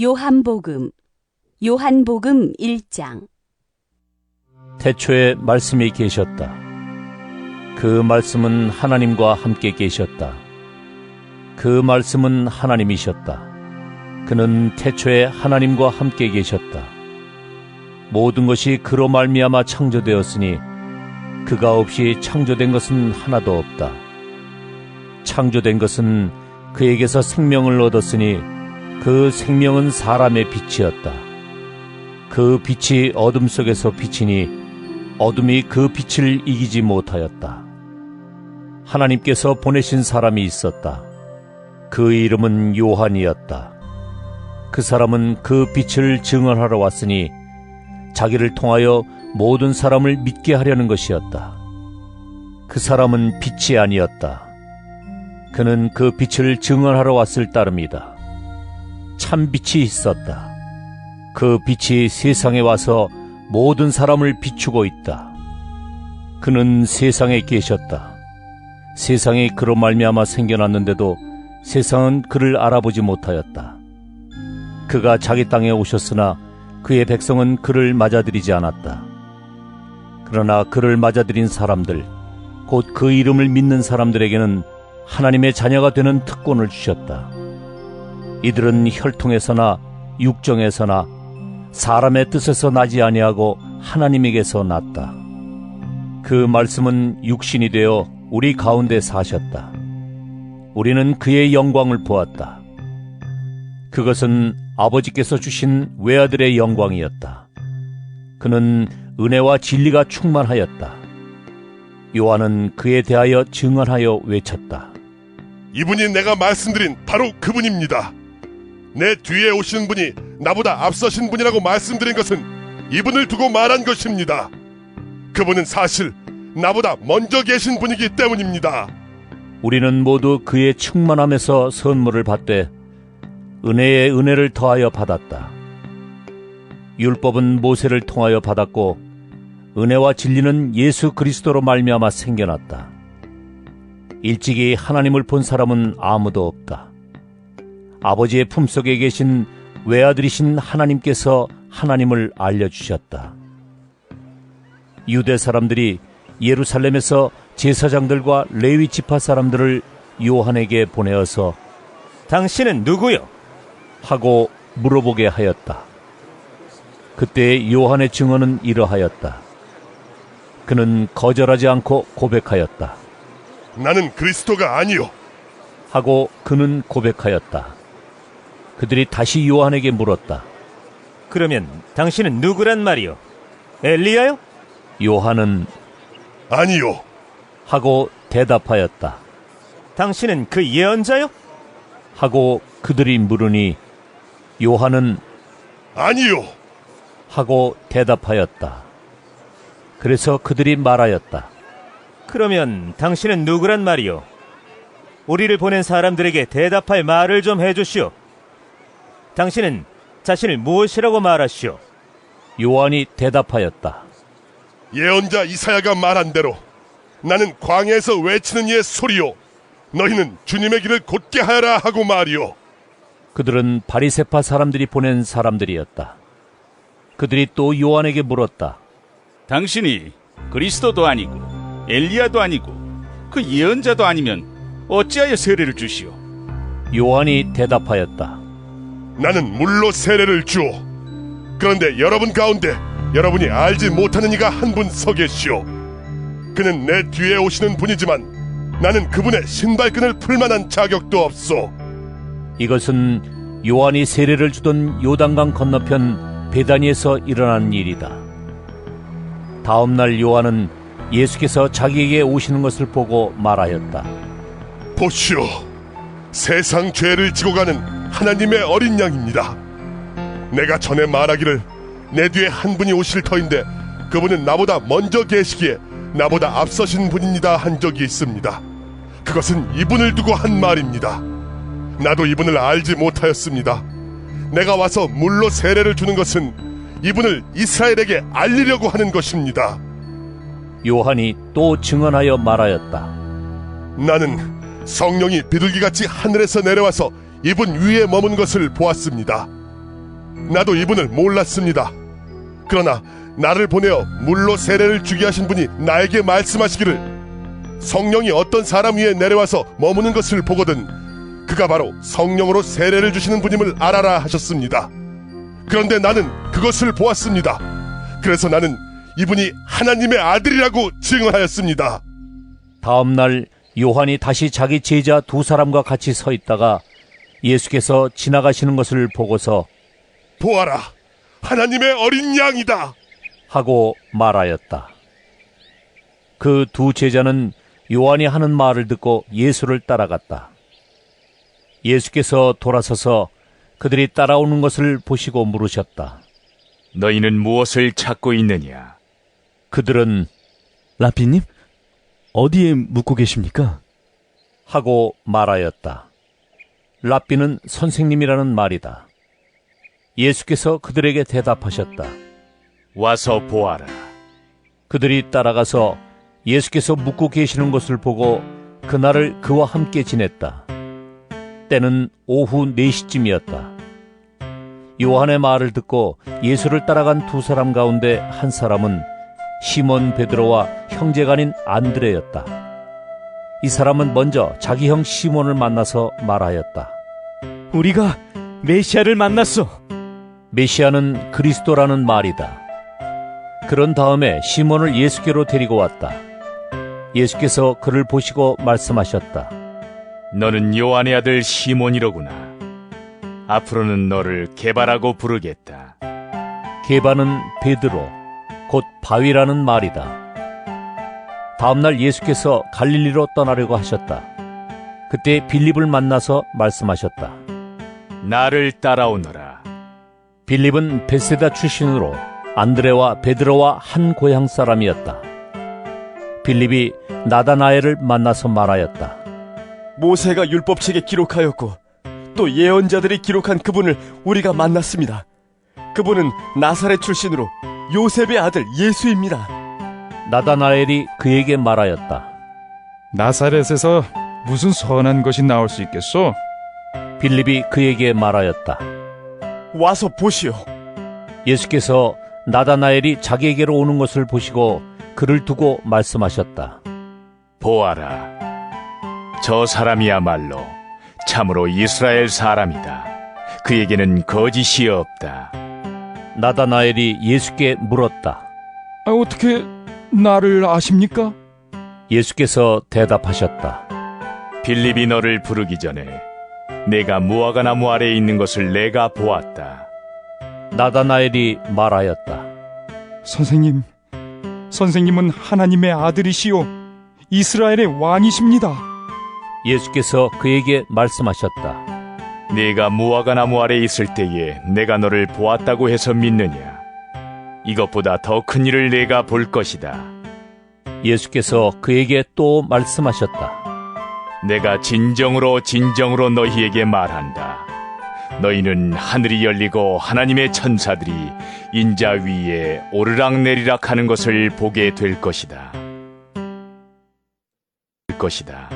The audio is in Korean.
요한복음 요한복음 1장 태초에 말씀이 계셨다. 그 말씀은 하나님과 함께 계셨다. 그 말씀은 하나님이셨다. 그는 태초에 하나님과 함께 계셨다. 모든 것이 그로 말미암아 창조되었으니 그가 없이 창조된 것은 하나도 없다. 창조된 것은 그에게서 생명을 얻었으니 그 생명은 사람의 빛이었다. 그 빛이 어둠 속에서 비치니 어둠이 그 빛을 이기지 못하였다. 하나님께서 보내신 사람이 있었다. 그 이름은 요한이었다. 그 사람은 그 빛을 증언하러 왔으니 자기를 통하여 모든 사람을 믿게 하려는 것이었다. 그 사람은 빛이 아니었다. 그는 그 빛을 증언하러 왔을 따름이다. 참 빛이 있었다. 그 빛이 세상에 와서 모든 사람을 비추고 있다. 그는 세상에 계셨다. 세상이 그로 말미암아 생겨났는데도 세상은 그를 알아보지 못하였다. 그가 자기 땅에 오셨으나 그의 백성은 그를 맞아들이지 않았다. 그러나 그를 맞아들인 사람들, 곧 그 이름을 믿는 사람들에게는 하나님의 자녀가 되는 특권을 주셨다. 이들은 혈통에서나 육정에서나 사람의 뜻에서 나지 아니하고 하나님에게서 났다. 그 말씀은 육신이 되어 우리 가운데 사셨다. 우리는 그의 영광을 보았다. 그것은 아버지께서 주신 외아들의 영광이었다. 그는 은혜와 진리가 충만하였다. 요한은 그에 대하여 증언하여 외쳤다. 이분이 내가 말씀드린 바로 그분입니다. 내 뒤에 오시는 분이 나보다 앞서신 분이라고 말씀드린 것은 이분을 두고 말한 것입니다. 그분은 사실 나보다 먼저 계신 분이기 때문입니다. 우리는 모두 그의 충만함에서 선물을 받되 은혜에 은혜를 더하여 받았다. 율법은 모세를 통하여 받았고 은혜와 진리는 예수 그리스도로 말미암아 생겨났다. 일찍이 하나님을 본 사람은 아무도 없다. 아버지의 품속에 계신 외아들이신 하나님께서 하나님을 알려주셨다. 유대 사람들이 예루살렘에서 제사장들과 레위 지파 사람들을 요한에게 보내어서 당신은 누구요? 하고 물어보게 하였다. 그때 요한의 증언은 이러하였다. 그는 거절하지 않고 고백하였다. 나는 그리스도가 아니요. 하고 그는 고백하였다. 그들이 다시 요한에게 물었다. 그러면 당신은 누구란 말이요? 엘리야요? 요한은 아니요. 하고 대답하였다. 당신은 그 예언자요? 하고 그들이 물으니 요한은 아니요. 하고 대답하였다. 그래서 그들이 말하였다. 그러면 당신은 누구란 말이요? 우리를 보낸 사람들에게 대답할 말을 좀 해주시오. 당신은 자신을 무엇이라고 말하시오? 요한이 대답하였다. 예언자 이사야가 말한 대로 나는 광야에서 외치는 이의 소리요. 너희는 주님의 길을 곧게 하여라 하고 말이요. 그들은 바리세파 사람들이 보낸 사람들이었다. 그들이 또 요한에게 물었다. 당신이 그리스도도 아니고 엘리야도 아니고 그 예언자도 아니면 어찌하여 세례를 주시오? 요한이 대답하였다. 나는 물로 세례를 주오. 그런데 여러분 가운데 여러분이 알지 못하는 이가 한 분 서 계시오. 그는 내 뒤에 오시는 분이지만 나는 그분의 신발끈을 풀 만한 자격도 없소. 이것은 요한이 세례를 주던 요단강 건너편 베다니에서 일어난 일이다. 다음 날 요한은 예수께서 자기에게 오시는 것을 보고 말하였다. 보시오. 세상 죄를 지고 가는 하나님의 어린 양입니다. 내가 전에 말하기를 내 뒤에 한 분이 오실 터인데 그분은 나보다 먼저 계시기에 나보다 앞서신 분입니다 한 적이 있습니다. 그것은 이분을 두고 한 말입니다. 나도 이분을 알지 못하였습니다. 내가 와서 물로 세례를 주는 것은 이분을 이스라엘에게 알리려고 하는 것입니다. 요한이 또 증언하여 말하였다. 나는 성령이 비둘기같이 하늘에서 내려와서 이분 위에 머문 것을 보았습니다. 나도 이분을 몰랐습니다. 그러나 나를 보내어 물로 세례를 주게 하신 분이 나에게 말씀하시기를 성령이 어떤 사람 위에 내려와서 머무는 것을 보거든 그가 바로 성령으로 세례를 주시는 분임을 알아라 하셨습니다. 그런데 나는 그것을 보았습니다. 그래서 나는 이분이 하나님의 아들이라고 증언하였습니다. 다음 날 요한이 다시 자기 제자 두 사람과 같이 서 있다가 예수께서 지나가시는 것을 보고서 보아라, 하나님의 어린 양이다. 하고 말하였다. 그 두 제자는 요한이 하는 말을 듣고 예수를 따라갔다. 예수께서 돌아서서 그들이 따라오는 것을 보시고 물으셨다. 너희는 무엇을 찾고 있느냐? 그들은 라피님, 어디에 묵고 계십니까? 하고 말하였다. 랍비는 선생님이라는 말이다. 예수께서 그들에게 대답하셨다. 와서 보아라. 그들이 따라가서 예수께서 묵고 계시는 것을 보고 그날을 그와 함께 지냈다. 때는 오후 4시쯤이었다. 요한의 말을 듣고 예수를 따라간 두 사람 가운데 한 사람은 시몬 베드로와 형제간인 안드레였다. 이 사람은 먼저 자기 형 시몬을 만나서 말하였다. 우리가 메시아를 만났소. 메시아는 그리스도라는 말이다. 그런 다음에 시몬을 예수께로 데리고 왔다. 예수께서 그를 보시고 말씀하셨다. 너는 요한의 아들 시몬이로구나. 앞으로는 너를 개바라고 부르겠다. 게바는 베드로, 곧 바위라는 말이다. 다음날 예수께서 갈릴리로 떠나려고 하셨다. 그때 빌립을 만나서 말씀하셨다. 나를 따라오너라. 빌립은 베세다 출신으로 안드레와 베드로와 한 고향 사람이었다. 빌립이 나다나엘을 만나서 말하였다. 모세가 율법책에 기록하였고 또 예언자들이 기록한 그분을 우리가 만났습니다. 그분은 나사렛 출신으로 요셉의 아들 예수입니다. 나다나엘이 그에게 말하였다. 나사렛에서 무슨 선한 것이 나올 수 있겠소? 빌립이 그에게 말하였다. 와서 보시오. 예수께서 나다나엘이 자기에게로 오는 것을 보시고 그를 두고 말씀하셨다. 보아라. 저 사람이야말로 참으로 이스라엘 사람이다. 그에게는 거짓이 없다. 나다나엘이 예수께 물었다. 아, 어떻게 나를 아십니까? 예수께서 대답하셨다. 빌립이 너를 부르기 전에 내가 무화과 나무 아래에 있는 것을 내가 보았다. 나다나엘이 말하였다. 선생님, 선생님은 하나님의 아들이시오. 이스라엘의 왕이십니다. 예수께서 그에게 말씀하셨다. 네가 무화과 나무 아래 있을 때에 내가 너를 보았다고 해서 믿느냐? 이것보다 더 큰 일을 내가 볼 것이다. 예수께서 그에게 또 말씀하셨다. 내가 진정으로 진정으로 너희에게 말한다. 너희는 하늘이 열리고 하나님의 천사들이 인자 위에 오르락 내리락 하는 것을 보게 될 것이다. 될 것이다.